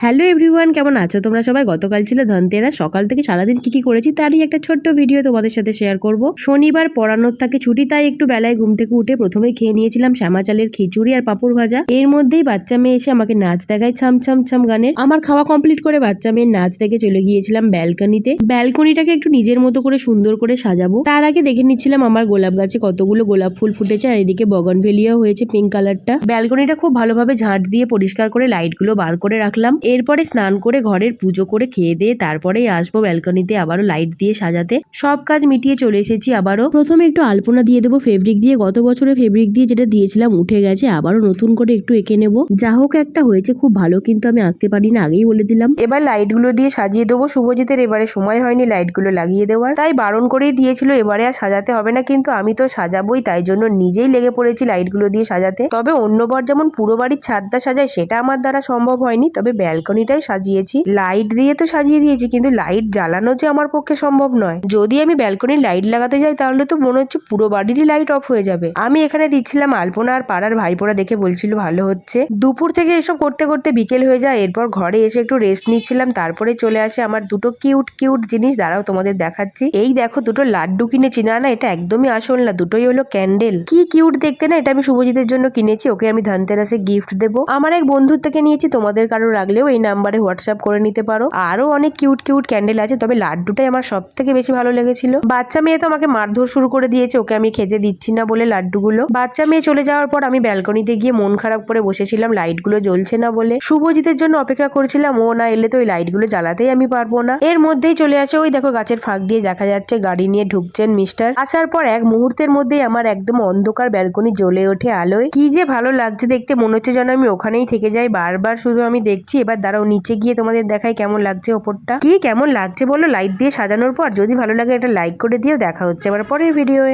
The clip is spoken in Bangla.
হ্যালো এভরিওয়ান কেমন আছো? তোমরা সবাই গতকাল ছিল ধনতেরা সকাল থেকে সারাদিন কি কি করেছি তারই একটা ছোট্ট ভিডিও তোমাদের সাথে শেয়ার করব। শনিবার পড়ানোর থাকে ছুটি, তাই একটু বেলায় ঘুম থেকে উঠে প্রথমে খেয়ে নিয়েছিলাম শ্যামা চালের খিচুড়ি আর পাপড় ভাজা। এর মধ্যেই বাচ্চা মেয়ে এসে আমাকে নাচ দেখায় ছাম ছাম ছাম গানের আমার খাওয়া কমপ্লিট করে বাচ্চা মেয়ের নাচ দেখে চলে গিয়েছিলাম ব্যালকনিতে ব্যালকনিটাকে একটু নিজের মতো করে সুন্দর করে সাজাবো। তার আগে দেখে নিচ্ছিলাম আমার গোলাপ গাছে কতগুলো গোলাপ ফুল ফুটেছে আর এদিকে বগনভেলিয়াও হয়েছে পিঙ্ক কালারটা ব্যালকনিটা খুব ভালোভাবে ঝাঁট দিয়ে পরিষ্কার করে লাইটগুলো বার করে রাখলাম। এরপরে স্নান করে ঘরের পুজো করে খেয়ে দিয়ে তারপরেই আসব ব্যালকনিতে আবারও লাইট দিয়ে সাজাতে। সব কাজ মিটিয়ে চলে এসেছি আবারও। প্রথমে একটু আলপনা দিয়ে দেবো ফেব্রিক দিয়ে। গত বছরে ফেব্রিক দিয়ে যেটা দিয়েছিলাম উঠে গেছে, আবারও নতুন করে একটু এঁকে নেব। যা হোক একটা হয়েছে, খুব ভালো কিন্তু আমি আঁকতে পারি না, আগেই বলে দিলাম। এবার লাইটগুলো দিয়ে সাজিয়ে দেবো। শুভজিতের এবারে সময় হয়নি লাইটগুলো লাগিয়ে দেওয়ার। তাই বারণ করেই দিয়েছিল, এবারে আর সাজাতে হবে না। কিন্তু আমি তো সাজাবোই, তাই জন্য নিজেই লেগে পড়েছি লাইটগুলো দিয়ে সাজাতে। তবে অন্যবার যেমন পুরো বাড়ির ছাদটা সাজায়, সেটা আমার দ্বারা সম্ভব হয়নি। তবে ব্যালকনিটাই সাজিয়েছি। লাইট দিয়ে তো সাজিয়ে দিয়েছি, কিন্তু লাইট জ্বালানো যে আমার পক্ষে সম্ভব নয়। যদি আমি ব্যালকনির লাইট লাগাতে যাই, তাহলে তো মনে হচ্ছে পুরো বাড়িরই লাইট অফ হয়ে যাবে। আমি এখানে দিচ্ছিলাম আলপনা আর পাড়ার ভাইপোরা দেখে বলছিল, ভালো হচ্ছে। দুপুর থেকে এসব করতে করতে বিকেল হয়ে যায়, এরপর ঘরে এসে একটু রেস্ট নিচ্ছিলাম, তারপরে চলে আসে আমার দুটো কিউট কিউট জিনিস। দাঁড়াও, তোমাদের দেখাচ্ছি। এই দেখো, দুটো লাড্ডু কিনেছি। না না, এটা একদমই আসল না, দুটোই হলো ক্যান্ডেল কি কিউট দেখতে না, এটা আমি শুভজিতের জন্য কিনেছি, ওকে আমি ধনতেরাসে গিফট দেবো। আমার এক বন্ধুর থেকে নিয়েছি, তোমাদের কারও রাখলেও এই নাম্বারে হোয়াটসঅ্যাপ করে নিতে পারো। আরও অনেক কিউট কিউট ক্যান্ডেল আছে, তবে লাড্ডুটাই আমার সব থেকে বেশি ভালো লেগেছিল। বাচ্চা মেয়ে তো আমাকে মারধর শুরু করে দিয়েছে, ওকে আমি খেতে দিচ্ছি না বলে লাড্ডুগুলো। বাচ্চা মেয়ে চলে যাওয়ার পর আমি ব্যালকনিতে গিয়ে মন খারাপ করে বসেছিলাম, লাইটগুলো জ্বলছে না বলে। শুভজিতের জন্য অপেক্ষা করছিলাম, ও না এলে তো ওই লাইটগুলো জ্বালাতেই আমি পারব না। এর মধ্যেই চলে আসে ওই দেখো গাছের ফাঁক দিয়ে দেখা যাচ্ছে, গাড়ি নিয়ে ঢুকছেন মিস্টার। আসার পর এক মুহূর্তের মধ্যেই আমার একদম অন্ধকার ব্যালকনি জ্বলে ওঠে আলোয়। কি যে ভালো লাগছে দেখতে, মনে হচ্ছে যেন আমি ওখানেই থেকে যাই। বারবার শুধু আমি দেখছি, এবার দাঁড়াও, নিচে গিয়ে তোমাদের দেখায় কেমন লাগছে ওপরটা। কি, কেমন লাগছে বলো? লাইট দিয়ে সাজানোর পর যদি ভালো লাগে এটা লাইক করে দিয়েও দেখা হচ্ছে আবার পরের ভিডিওয়ে